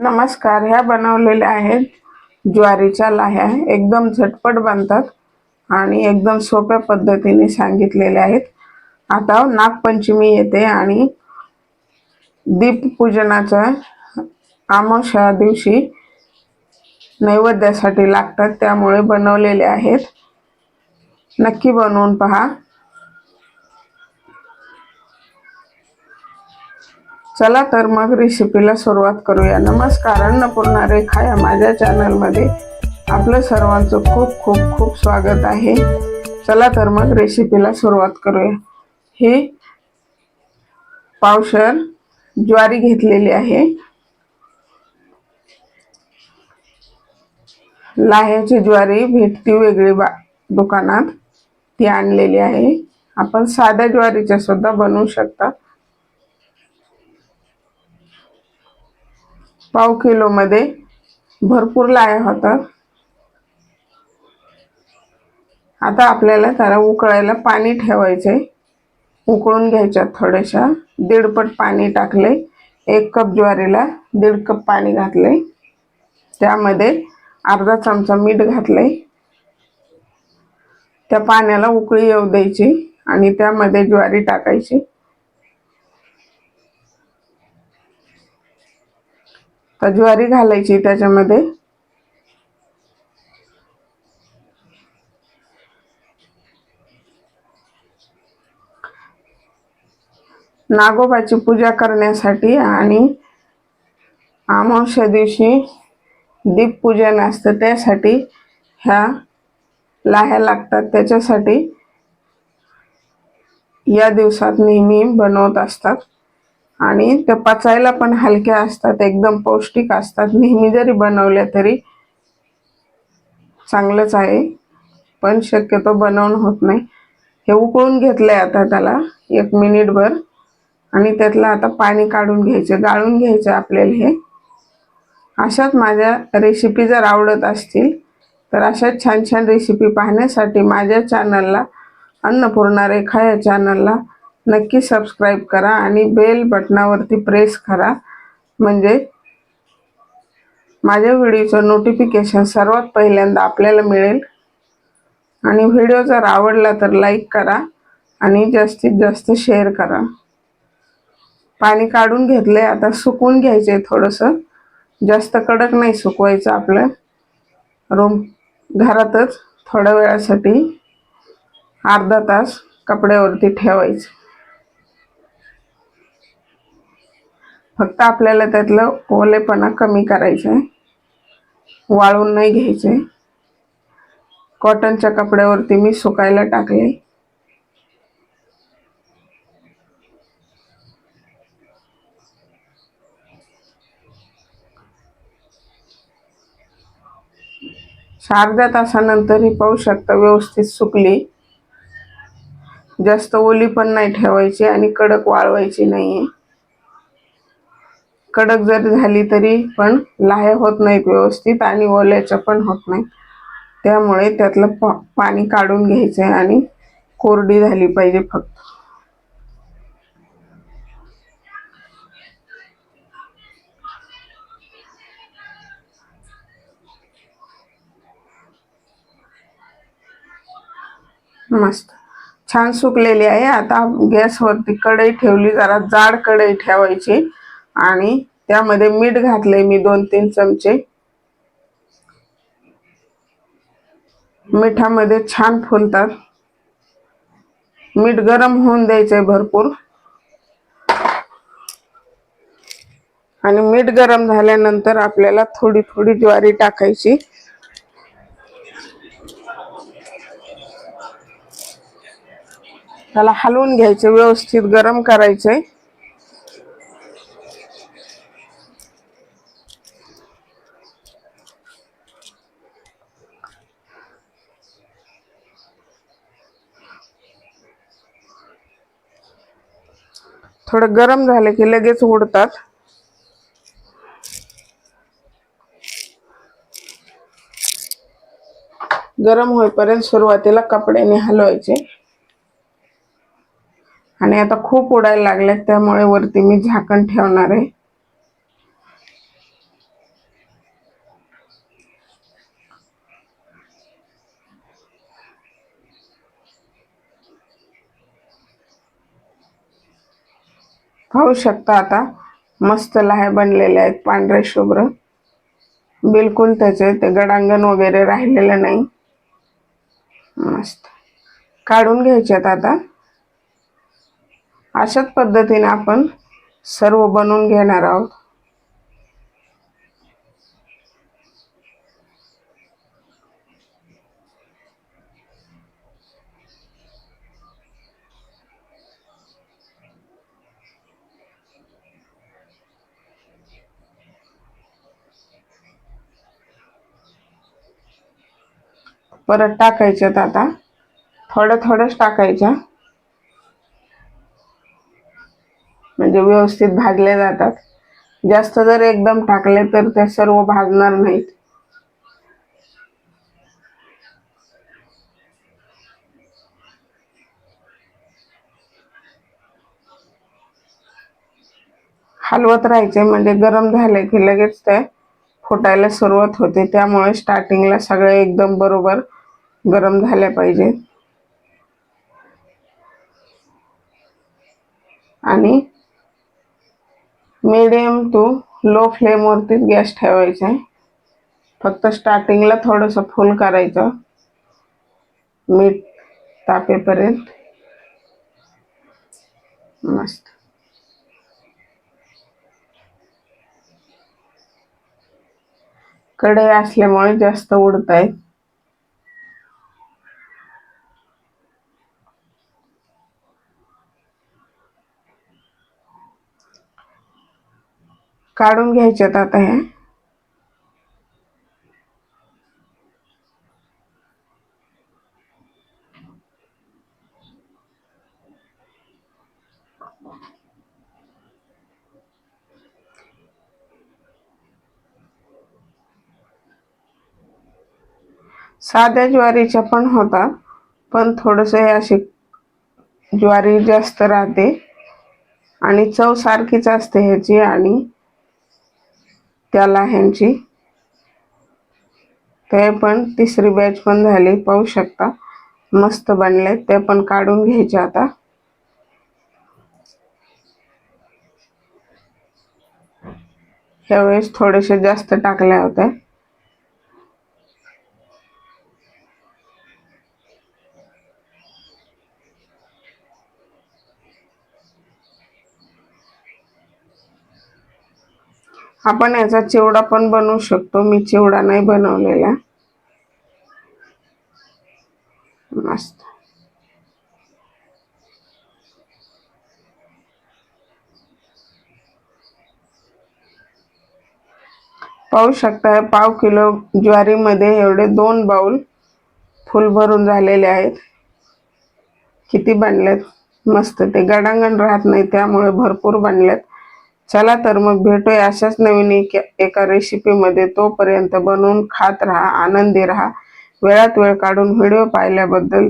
नमस्कार ह्या बनवलेल्या आहेत ज्वारीच्या लाह्या. एकदम झटपट बनतात आणि एकदम सोप्या पद्धतीने सांगितलेल्या आहेत. आता नागपंचमी येते आणि दीपपूजनाच्या आमोशा दिवशी नैवेद्यासाठी लागतात त्यामुळे बनवलेले आहेत. नक्की बनवून पहा. चला तर मग रेसिपीला सुरुवात करूया. नमस्कार अन्नपूर्णा रेखा या माझ्या चॅनलमध्ये आपलं सर्वांचं खूप खूप खूप स्वागत आहे. चला तर मग रेसिपीला सुरुवात करूया. हे पावशर ज्वारी घेतलेली आहे. लाह्याची ज्वारी भेटती वेगळी बा दुकानात. ती आणलेली आहे. आपण साध्या ज्वारीच्या सुद्धा बनवू शकता. पाव किलोमध्ये भरपूर लाया होतात. आता आपल्याला त्याला उकळायला पाणी ठेवायचे उकळून घ्यायच्या थोड्याशा. दीडपट पाणी टाकले एक कप ज्वारीला दीड कप पाणी घातले त्यामध्ये अर्धा चमचा मीठ घातले त्या पाण्याला उकळी येऊ द्यायची आणि त्यामध्ये ज्वारी टाकायची. तर ज्वारी घालायची त्याच्यामध्ये. नागोबाची पूजा करण्यासाठी आणि अमावस्या दिवशी दीपपूजन असतं त्यासाठी ह्या लाह्या लागतात. त्याच्यासाठी या दिवसात नेहमी बनवत असतात. आणि ते पचायला पण हलक्या असतात एकदम पौष्टिक असतात. नेहमी जरी बनवल्या तरी चांगलंच आहे पण शक्यतो बनवणं होत नाही. हे उकळून घेतलंय आता त्याला एक मिनिटभर. आणि त्यातलं आता पाणी काढून घ्यायचं गाळून घ्यायचं आपल्याला हे. अशाच माझ्या रेसिपी जर आवडत असतील तर अशाच छान छान रेसिपी पाहण्यासाठी माझ्या चॅनलला अन्नपूर्णा रेखा या चॅनलला नक्की सबस्क्राईब करा आणि बेल बटनावरती प्रेस करा. म्हणजे माझ्या व्हिडिओचं नोटिफिकेशन सर्वात पहिल्यांदा आपल्याला मिळेल. आणि व्हिडिओ जर आवडला तर लाईक करा आणि जास्तीत जास्त शेअर करा. पाणी काढून घेतलंय आता सुकून घ्यायचे थोडंसं. जास्त कडक नाही सुकवायचं आपलं. रूम घरातच थोड्या वेळासाठी अर्धा तास कपड्यावरती ठेवायचं. फक्त आपल्याला त्यातलं ओलेपणा कमी करायचं आहे वाळून नाही घ्यायचे कॉटनच्या कपड्यावरती मी सुकायला टाकले. अर्ध्या तासानंतर ही पाहू शकता व्यवस्थित सुकली. जास्त ओली पण नाही ठेवायची आणि कडक वाळवायची नाहीये. कडक जरी झाली तरी पण लाह्या होत नाहीत व्यवस्थित आणि ओल्याच्या पण होत नाही त्यामुळे त्यातलं पा पाणी काढून घ्यायचं आहे आणि कोरडी झाली पाहिजे फक्त. मस्त. छान सुकलेली आहे. आता गॅसवरती कढई ठेवली. जरा जाड कढई ठेवायची. आणि त्यामध्ये मीठ घातले मी दोन तीन चमचे. मिठामध्ये छान फुलतात. मीठ गरम होऊन द्यायचंय भरपूर. आणि मीठ गरम झाल्यानंतर आपल्याला थोडी थोडी ज्वारी टाकायची. त्याला हलवून घ्यायचे व्यवस्थित गरम करायचे थोडं गरम झालं की लगेच उडतात गरम होईपर्यंत सुरुवातीला कपड्याने हलवायचे. आणि आता खूप उडायला लागले त्यामुळे वरती मी झाकण ठेवणार आहे. पाहू शकता आता. मस्त लाह्या बनलेले आहेत पांढरे शुभ्र. बिलकुल त्याचे ते गडांगण वगैरे राहिलेलं नाही. मस्त. काढून घ्यायच्यात आता. अशाच पद्धतीने आपण सर्व बनवून घेणार आहोत. परत टाकायच्यात आता. थोड्या थोड्याच टाकायच्या. म्हणजे व्यवस्थित भाजले जातात. जास्त जर एकदम टाकले तर ते सर्व भाजणार नाहीत. हलवत राहायचे म्हणजे गरम झाले की लगेच ते फुटायला सुरुवात होते. त्यामुळे स्टार्टिंगला सगळे एकदम बरोबर गरम झाल्या पाहिजे. आणि मीडियम टू लो फ्लेमवरतीच गॅस ठेवायचा आहे. फक्त स्टार्टिंगला थोडंसं फुल करायचं. मीठ तापेपर्यंत. मस्त. कढई असल्यामुळे जास्त उडत आहेत काढून घ्यायच्यात आता हे. साध्या ज्वारीच्या पण होतात पण थोडंसं हे अशी ज्वारी जास्त राहते. आणि चव सारखीच असते ह्याची आणि त्याला ह्यांची. ते पण तिसरी बॅच पण झाली पाहू शकता. मस्त बनले ते पण काढून घ्यायचे आता. ह्यावेळेस थोडेसे जास्त टाकल्या होत्या आपण याचा चिवडा पण बनवू शकतो. मी चिवडा नाही बनवलेला. मस्त. पाहू शकता पाव किलो ज्वारीमध्ये एवढे दोन बाउल फुल भरून झालेले आहेत. किती बनलेत? मस्त. ते गडांगण राहत नाही त्यामुळे भरपूर बनलेत. चला तर मग भेटूया अशाच नवीन एक एका रेसिपीमध्ये तोपर्यंत बनवून खात राहा आनंदी राहा. वेळात वेळ काढून व्हिडिओ पाहिल्याबद्दल